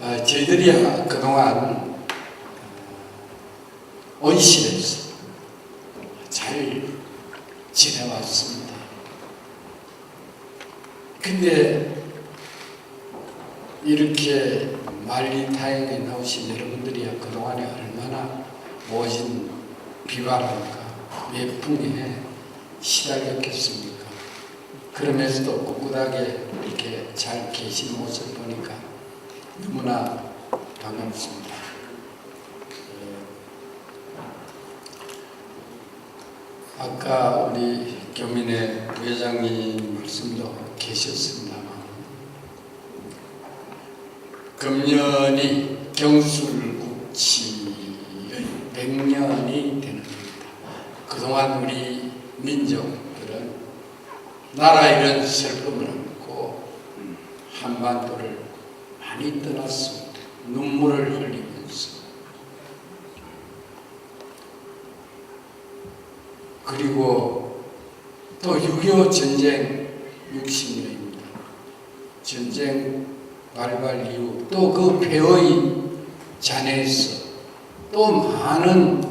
어, 저희들이 그동안 어, 온실에서 잘 지내왔습니다. 근데 이렇게 말리타임에 나오신 여러분들이 그동안에 얼마나 모진 비바람과 매풍에 시달렸겠습니까? 그러면서도 꿋꿋하게 이렇게 잘 계신 모습 보니까 너무나 반갑습니다. 예. 아까 우리 교민의 회장님 말씀도 계셨습니다만 금년이 경술국치의 100년이 되는 겁니다. 그동안 우리 민족들은 나라 이런 슬픔을 안고 한반도를 많이 떠났습니다. 눈물을 흘리면서. 그리고 또 6.25 전쟁 60년입니다. 전쟁 발발 이후 또그 폐허의 잔해에서 또 많은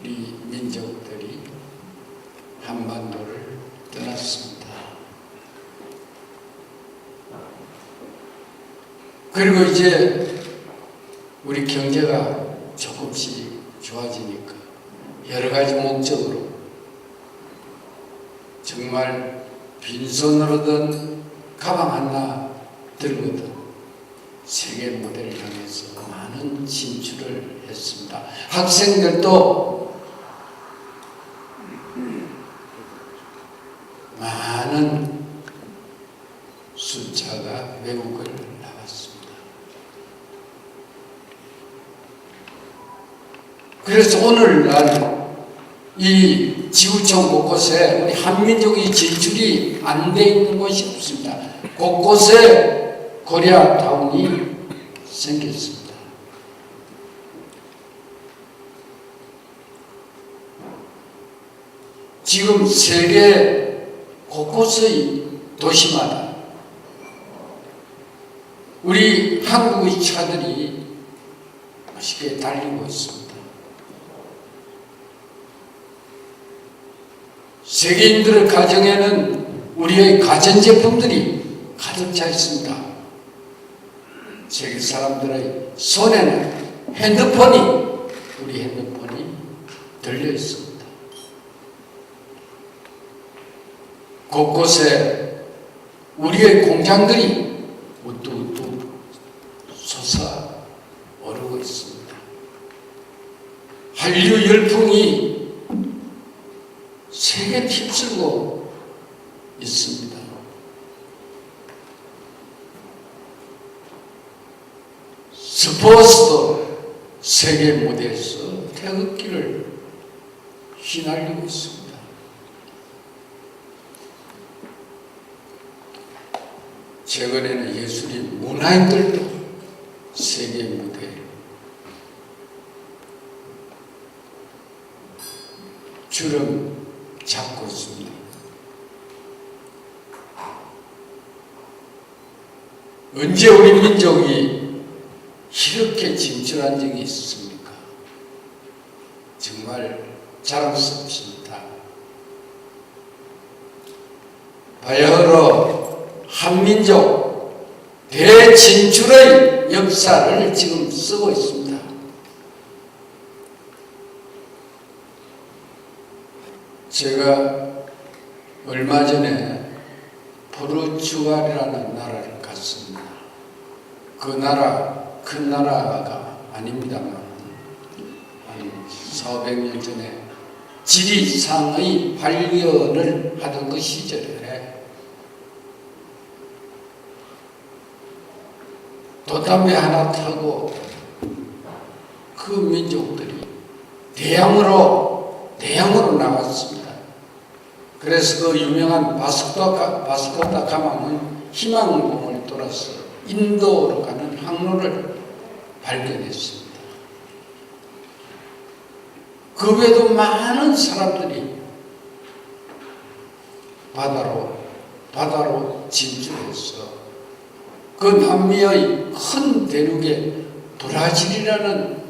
우리 민족들이 한반도를 떠났습니다. 그리고 이제 우리 경제가 조금씩 좋아지니까 여러 가지 목적으로 정말 빈손으로든 가방 하나 들거든 세계 무대를 향해서 많은 진출을 했습니다. 학생들도 많은 숫자가 외국을 나갔습니다. 그래서 오늘날 이 지구촌 곳곳에 우리 한민족이 진출이 안 돼 있는 곳이 없습니다. 곳곳에 코리아 타운이 생겼습니다. 지금 세계 곳곳의 도시마다 우리 한국의 차들이 멋있게 달리고 있습니다. 세계인들의 가정에는 우리의 가전제품들이 가득 차 있습니다. 세계 사람들의 손에는 핸드폰이, 우리 핸드폰이 들려 있습니다. 곳곳에 우리의 공장들이 우뚝우뚝 솟아 오르고 있습니다. 한류 열풍이 세계 휩쓸고 있습니다. 스포츠도 세계 무대에서 태극기를 휘날리고 있습니다. 최근에는 예술이 문화인들도 세계 무대에 주름 잡고 있습니다. 언제 우리 민족이 진출한 적이 있습니까? 정말 자랑스럽습니다. 바야흐로 한민족 대진출의 역사를 지금 쓰고 있습니다. 제가 얼마 전에 포르투갈이라는 나라를 갔습니다. 그 나라 큰 나라가 아닙니다만 한 400년 전에 지리상의 발견을 하던 그 시절에 돛담배 하나 타고 그 민족들이 대양으로 대양으로 나왔습니다. 그래서 그 유명한 바스코다 바스코다 가마는 희망봉을 돌아서 인도로 가는 항로를 발견했습니다. 그 외에도 많은 사람들이 바다로 바다로 진출해서 그 남미의 큰 대륙에 브라질이라는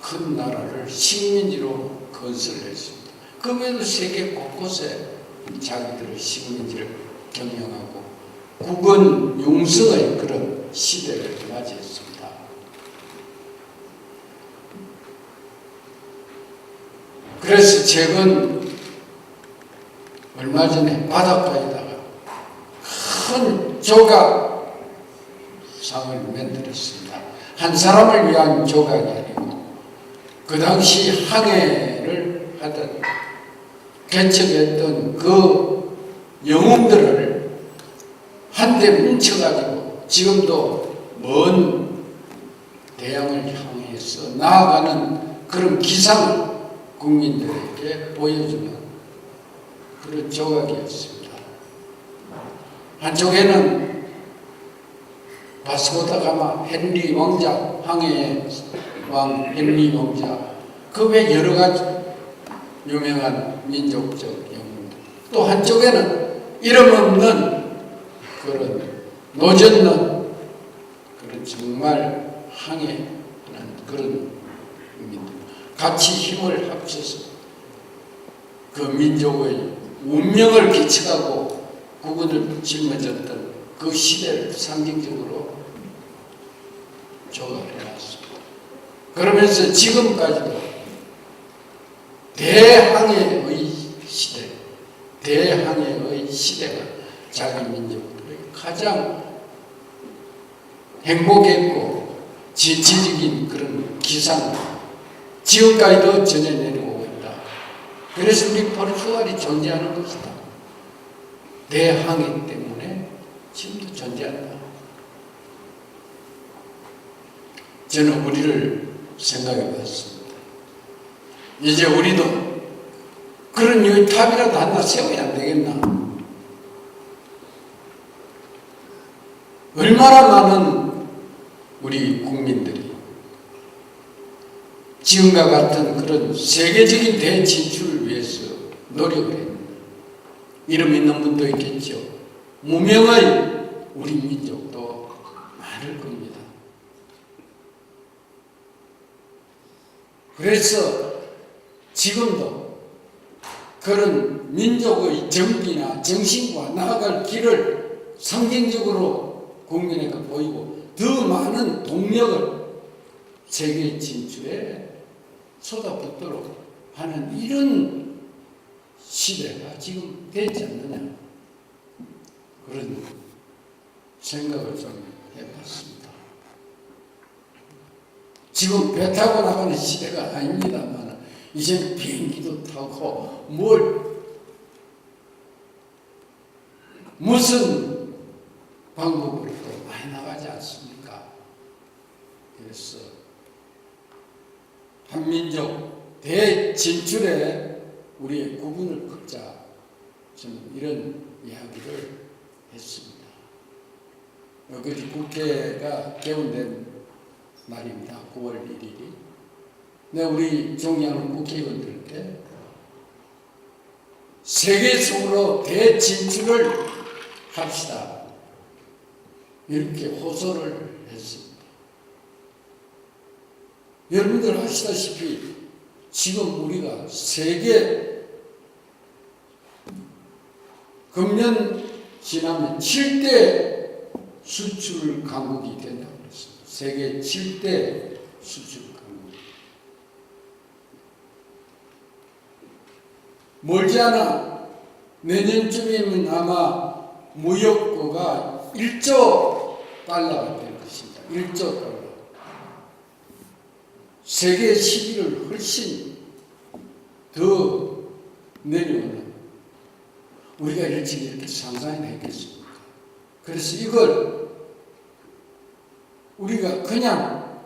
큰 나라를 식민지로 건설했습니다. 그 외에도 세계 곳곳에 자기들의 식민지를 경영하고 국원 용서의 그런 시대를 맞이했습니다. 그래서 최근 얼마 전에 바닷가에다가 큰 조각 상을 만들었습니다. 한 사람을 위한 조각이 아니고 그 당시 항해를 하던 개척했던 그 영웅들을 한데 뭉쳐가지고 지금도 먼 대양을 향해서 나아가는 그런 기상을 국민들에게 보여주는 그런 조각이었습니다. 한쪽에는 바스코다 가마 헨리 왕자 항해의 왕 헨리 왕자 그 외 여러 가지 유명한 민족적 영웅들 또 한쪽에는 이름 없는 그런 노젓는 그런 정말 항해하는 그런 민족 같이 힘을 합쳐서 그 민족의 운명을 비춰가고 국군을 짊어졌던 그 시대를 상징적으로 조각해놨습니다. 그러면서 지금까지도 대항해의 시대, 대항해의 시대가 자기 민족들의 가장 행복했고 진취적인 그런 기상 지금까지도 전해 내려오고 있다. 그래서 우리 포르투갈이 존재하는 것이다. 대항해 때문에 지금도 존재한다. 저는 우리를 생각해 봤습니다. 이제 우리도 그런 여기 탑이라도 하나 세워야 안 되겠나? 얼마나 많은 우리 국민들이 지금과 같은 그런 세계적인 대진출을 위해서 노력을 했는데 이름 있는 분도 있겠죠. 무명의 우리 민족도 많을 겁니다. 그래서 지금도 그런 민족의 정기나 정신과 나아갈 길을 상징적으로 국민에게 보이고 더 많은 동력을 세계 진출에 쏟아붓도록 하는 이런 시대가 지금 되지 않느냐 그런 생각을 좀 해봤습니다. 지금 배 타고 나가는 시대가 아닙니다만 이제 비행기도 타고 뭘 무슨 방법으로 또 많이 나가지 않습니까? 그래서 한민족 대진출에 우리의 구분을 걷자 저는 이런 이야기를 했습니다. 그 국회가 개원된 날입니다. 9월 1일이. 네, 우리 종양은 국회의원들께 세계 속으로 대진출을 합시다. 이렇게 호소를 했습니다. 여러분들 아시다시피 지금 우리가 세계 금년 지나면 7대 수출 강국이 된다고 그랬습니다. 세계 7대 수출 강국. 멀지 않아 내년쯤이면 아마 무역고가 1조 달러가 될 것입니다. 1조 달러. 세계 시기를 훨씬 더 내려오는 우리가 일찍 이렇게 상상해야 되겠습니까? 그래서 이걸 우리가 그냥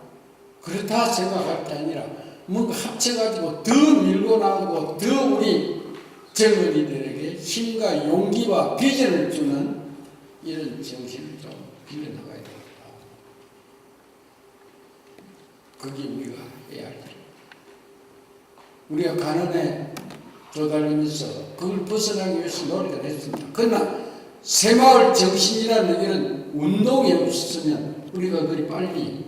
그렇다 생각할 게 아니라 뭔가 합쳐가지고 더 밀고 나가고 더 우리 젊은이들에게 힘과 용기와 비전을 주는 이런 정신을 좀 빌려나가야 되겠다. 그게 우리가 해야 할 일. 우리가 가난해 도달하면서 그걸 벗어나기 위해서 노력을 했습니다. 그러나 새마을 정신이라는 이런 운동이 없었으면 우리가 그리 빨리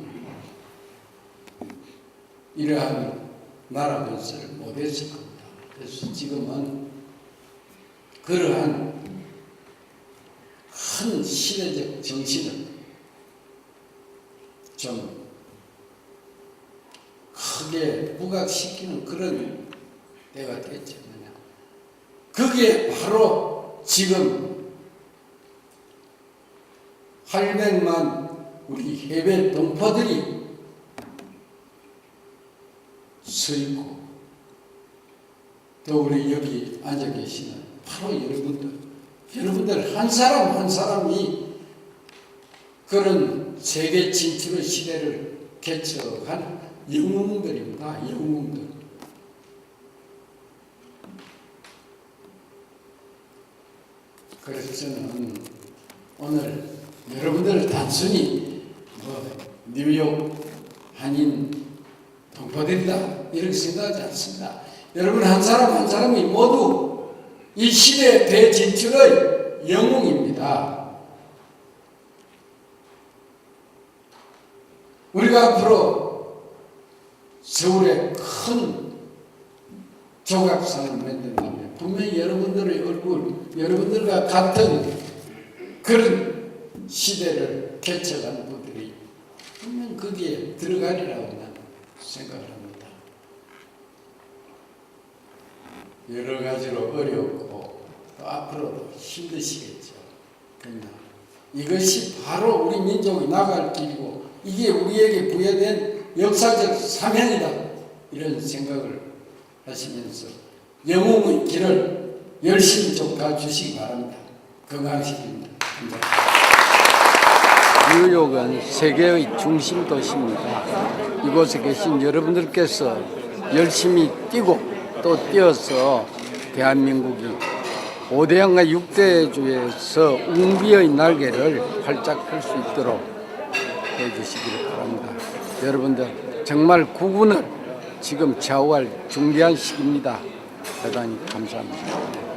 이러한 나라 건설을 못했을 겁니다. 그래서 지금은 그러한 큰 시대적 정신을 좀 크게 부각시키는 그런 때가 됐지 않느냐. 그게 바로 지금 800만 우리 해외 동포들이 서 있고 또 우리 여기 앉아 계시는 바로 여러분들 여러분들 한 사람 한 사람이 그런 세계 진출의 시대를 개척한 영웅들입니다. 영웅들. 그래서 저는 오늘 여러분들을 단순히 뭐 뉴욕 한인 동포들이다 이렇게 생각하지 않습니다. 여러분 한 사람 한 사람이 모두 이 시대 대진출의 영웅입니다. 우리가 앞으로 서울에 큰 조각상을 만든다면 분명히 여러분들의 얼굴, 여러분들과 같은 그런 시대를 개척한 분들이 분명 거기에 들어가리라고 나는 생각을 합니다. 여러 가지로 어렵고 또 앞으로도 힘드시겠죠. 그러나 이것이 바로 우리 민족이 나갈 길이고 이게 우리에게 부여된 역사적 사명이다. 이런 생각을 하시면서 영웅의 길을 열심히 좀 가주시기 바랍니다. 건강하시기 바랍니다. 뉴욕은 세계의 중심 도시입니다. 이곳에 계신 여러분들께서 열심히 뛰고 또 뛰어서 대한민국이 5대양과 6대 주에서 웅비의 날개를 활짝 펼 수 있도록 해주시기를 바랍니다. 여러분들 정말 구군을 지금 좌우할 중대한 시기입니다. 대단히 감사합니다.